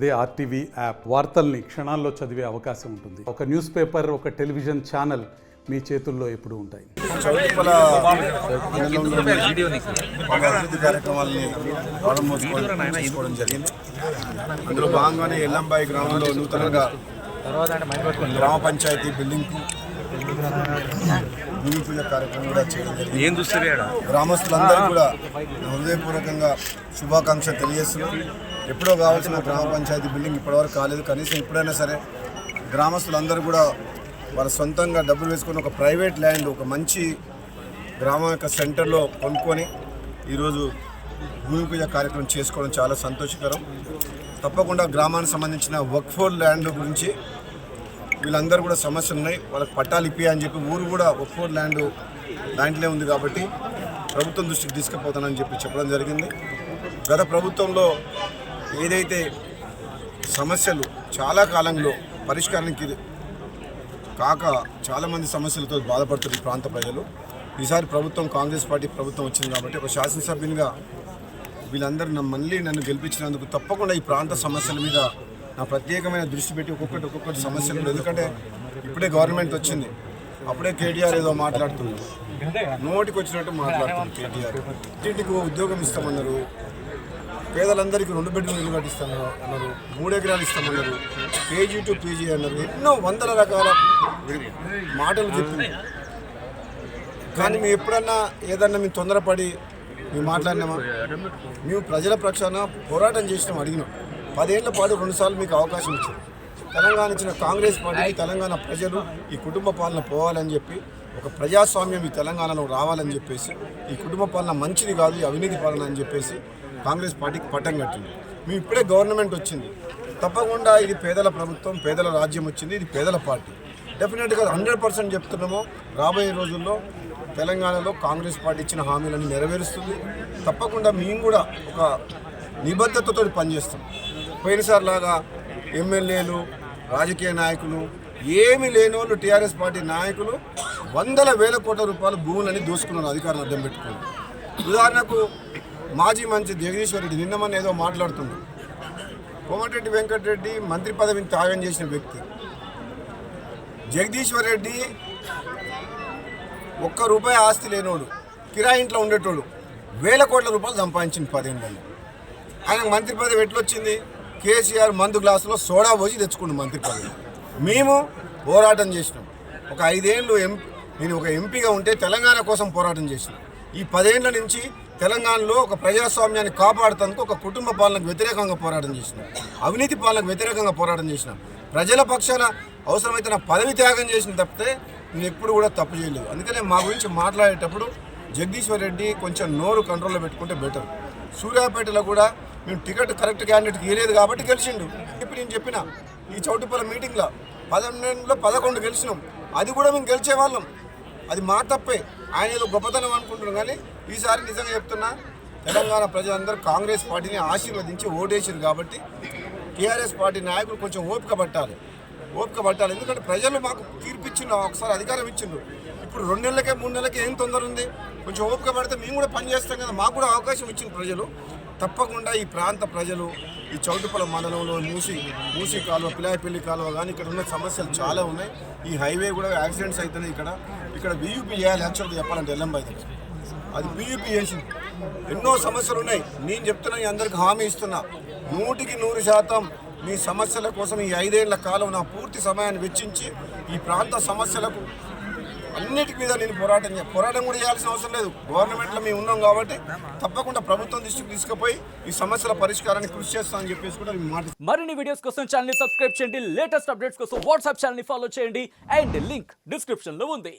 అదే RTV app వార్తల్ని క్షణాల్లో చదివే అవకాశం ఉంటుంది. ఒక న్యూస్ పేపర్ ఒక టెలివిజన్ ఛానల్ మీ చేతుల్లో ఎప్పుడూ ఉంటాయి. అభివృద్ధి కార్యక్రమాలని ప్రారంభోత్సవం జరిగింది. అందులో భాగంగానే ఎల్లంబాయి గ్రామంలో నూతనంగా గ్రామ పంచాయతీ బిల్డింగ్కు భూమి పూజ కార్యక్రమం కూడా చేయడం గ్రామస్తులందరూ కూడా హృదయపూర్వకంగా శుభాకాంక్షలు తెలియజేస్తున్నాం. ఎప్పుడో కావాల్సిన గ్రామ పంచాయతీ బిల్డింగ్ ఇప్పటివరకు కాలేదు. కనీసం ఇప్పుడైనా సరే గ్రామస్తులందరూ కూడా వాళ్ళ సొంతంగా డబ్బులు వేసుకొని ఒక ప్రైవేట్ ల్యాండ్ ఒక మంచి గ్రామం యొక్క సెంటర్లో కొనుక్కొని ఈరోజు భూమి పూజ కార్యక్రమం చేసుకోవడం చాలా సంతోషకరం. తప్పకుండా గ్రామానికి సంబంధించిన వర్క్ఫోర్ ల్యాండ్ గురించి వీళ్ళందరూ కూడా సమస్యలు ఉన్నాయి. వాళ్ళకి పట్టాలు ఇప్పి అని చెప్పి ఊరు కూడా ఒక్కోరు ల్యాండ్ దాంట్లో ఉంది కాబట్టి ప్రభుత్వం దృష్టికి తీసుకుపోతానని చెప్పి చెప్పడం జరిగింది. గత ప్రభుత్వంలో ఏదైతే సమస్యలు చాలా కాలంలో పరిష్కారానికి కాక చాలామంది సమస్యలతో బాధపడుతున్న ఈ ప్రాంత ప్రజలు ఈసారి ప్రభుత్వం కాంగ్రెస్ పార్టీ ప్రభుత్వం వచ్చింది కాబట్టి ఒక శాసనసభ్యునిగా వీళ్ళందరూ నన్ను మళ్ళీ నన్ను గెలిపించినందుకు తప్పకుండా ఈ ప్రాంత సమస్యల మీద నా ప్రత్యేకమైన దృష్టి పెట్టి ఒక్కొక్కటి ఒక్కొక్కటి సమస్యలు ఎందుకంటే ఇప్పుడే గవర్నమెంట్ వచ్చింది. అప్పుడే కేటీఆర్ ఏదో మాట్లాడుతున్నారు నోటికి వచ్చినట్టు మాట్లాడుతుంది కేటీఆర్. ఇంటికి ఉద్యోగం ఇస్తామన్నారు. పేదలందరికీ రెండు బెడ్రూమ్ ఇల్లు కట్టిస్తాను అన్నారు. మూడు ఎకరాలు ఇస్తామన్నారు కేజీ టు పీజీ అన్నారు. ఎన్నో వందల రకాల మాటలు చెప్పింది కానీ మేము ఎప్పుడన్నా ఏదన్నా మేము తొందరపడి మేము మాట్లాడినామా? మేము ప్రజల పక్షాన పోరాటం చేసినాం అడిగినాం. పదేళ్ళ పాటు రెండుసార్లు మీకు అవకాశం ఇచ్చారు. తెలంగాణ ఇచ్చిన కాంగ్రెస్ పార్టీకి తెలంగాణ ప్రజలు ఈ కుటుంబ పాలన పోవాలని చెప్పి ఒక ప్రజాస్వామ్యం ఈ తెలంగాణలో రావాలని చెప్పేసి ఈ కుటుంబ పాలన మంచిది కాదు అవినీతి పాలన అని చెప్పేసి కాంగ్రెస్ పార్టీకి పట్టం కట్టింది. మేము ఇప్పుడే గవర్నమెంట్ వచ్చింది. తప్పకుండా ఇది పేదల ప్రభుత్వం పేదల రాజ్యం వచ్చింది ఇది పేదల పార్టీ. డెఫినెట్గా హండ్రెడ్ పర్సెంట్ చెప్తున్నాము రాబోయే రోజుల్లో తెలంగాణలో కాంగ్రెస్ పార్టీ ఇచ్చిన హామీలను నెరవేరుస్తుంది. తప్పకుండా మేము కూడా ఒక నిబద్ధతతో పనిచేస్తాం. పోయినసారిలాగా ఎమ్మెల్యేలు రాజకీయ నాయకులు ఏమీ లేని వాళ్ళు టీఆర్ఎస్ పార్టీ నాయకులు వందల వేల కోట్ల రూపాయల భూములని దోసుకున్నారు అధికారులు అడ్డం పెట్టుకుని. ఉదాహరణకు మాజీ మంత్రి జగదీశ్వర్ రెడ్డి నిన్నమని ఏదో మాట్లాడుతున్నాడు కోమటిరెడ్డి వెంకటరెడ్డి మంత్రి పదవిని త్యాగం చేసిన వ్యక్తి. జగదీశ్వర్ రెడ్డి ఒక్క రూపాయి ఆస్తి లేనోడు కిరాయింట్లో ఉండేటోడు వేల కోట్ల రూపాయలు సంపాదించింది పదేళ్ళలో ఆయన మంత్రి పదవి ఎట్లొచ్చింది? కేసీఆర్ మందు గ్లాసులో సోడా పోసి తెచ్చుకుండు మంత్రి పదవి. మేము పోరాటం చేసినాం. ఒక ఐదేళ్ళు ఎం నేను ఒక ఎంపీగా ఉంటే తెలంగాణ కోసం పోరాటం చేసిన. ఈ పదేళ్ళ నుంచి తెలంగాణలో ఒక ప్రజాస్వామ్యాన్ని కాపాడుతందుకు ఒక కుటుంబ పాలనకు వ్యతిరేకంగా పోరాటం చేసిన. అవినీతి పాలనకు వ్యతిరేకంగా పోరాటం చేసిన. ప్రజల పక్షాన అవసరమైతే నా పదవి త్యాగం చేసిన తప్పితే నేను ఎప్పుడు కూడా తప్పు చేయలేదు. అందుకనే మా గురించి మాట్లాడేటప్పుడు జగదీశ్వర్ రెడ్డి కొంచెం నోరు కంట్రోల్లో పెట్టుకుంటే బెటర్. సూర్యాపేటలో కూడా మేము టికెట్ కరెక్ట్ క్యాండిడేట్కి ఇవ్వలేదు కాబట్టి గెలిచిండు. ఇప్పుడు నేను చెప్పిన ఈ చౌటుపల్ల మీటింగ్లో పదకొండులో పదకొండు గెలిచినాం. అది కూడా మేము గెలిచే వాళ్ళం అది మా తప్పే. ఆయన ఏదో గొప్పతనం అనుకుంటున్నాం కానీ ఈసారి నిజంగా చెప్తున్నా తెలంగాణ ప్రజలందరూ కాంగ్రెస్ పార్టీని ఆశీర్వదించి ఓటేసారు కాబట్టి టీఆర్ఎస్ పార్టీ నాయకులు కొంచెం ఓపిక పట్టాలి. ఓపిక పట్టాలి. ఎందుకంటే ప్రజలు మాకు తీర్పిచ్చిండ్రు ఒకసారి అధికారం ఇచ్చిండ్రు. ఇప్పుడు రెండు నెలలకే మూడు నెలలకే ఏం తొందర ఉంది కొంచెం ఓపిక పడితే మేము కూడా పని చేస్తాం కదా మాకు కూడా అవకాశం ఇచ్చింది ప్రజలు. తప్పకుండా ఈ ప్రాంత ప్రజలు ఈ చౌటుపల మండలంలో మూసి మూసి కాలువ పిలాయపల్లి కాలువ కానీ ఇక్కడ ఉన్న సమస్యలు చాలా ఉన్నాయి. ఈ హైవే కూడా యాక్సిడెంట్స్ అవుతున్నాయి ఇక్కడ. ఇక్కడ బీయూపీ చేయాలి యాక్చువల్గా చెప్పాలంటే ఎల్లంబాయి దగ్గర అది బీయూపీ చేసింది. ఎన్నో సమస్యలు ఉన్నాయి. నేను చెప్తున్నా ఈ అందరికి హామీ ఇస్తున్నా. నూటికి నూరు శాతం మీ సమస్యల కోసం ఈ ఐదేళ్ళ కాలం నా పూర్తి సమయాన్ని వెచ్చించి ఈ ప్రాంత సమస్యలకు అన్నిటి మీద నేను పోరాటం పోరాటం కూడా చేయాల్సిన అవసరం లేదు. గవర్నమెంట్లో మేము ఉన్నాం కాబట్టి తప్పకుండా ప్రభుత్వం దృష్టికి తీసుకుపోయి ఈ సమస్యల పరిష్కారాన్ని కృషి చేస్తామని చెప్పేసి కూడా మాట మరిన్ని వీడియోస్ కోసం ఛానల్ సబ్స్క్రైబ్ చేయండి. లేటెస్ట్ అప్డేట్స్ కోసం వాట్సాప్ ఛానల్ని ఫాలో చేయండి. అండ్ లింక్ డిస్క్రిప్షన్లో ఉంది.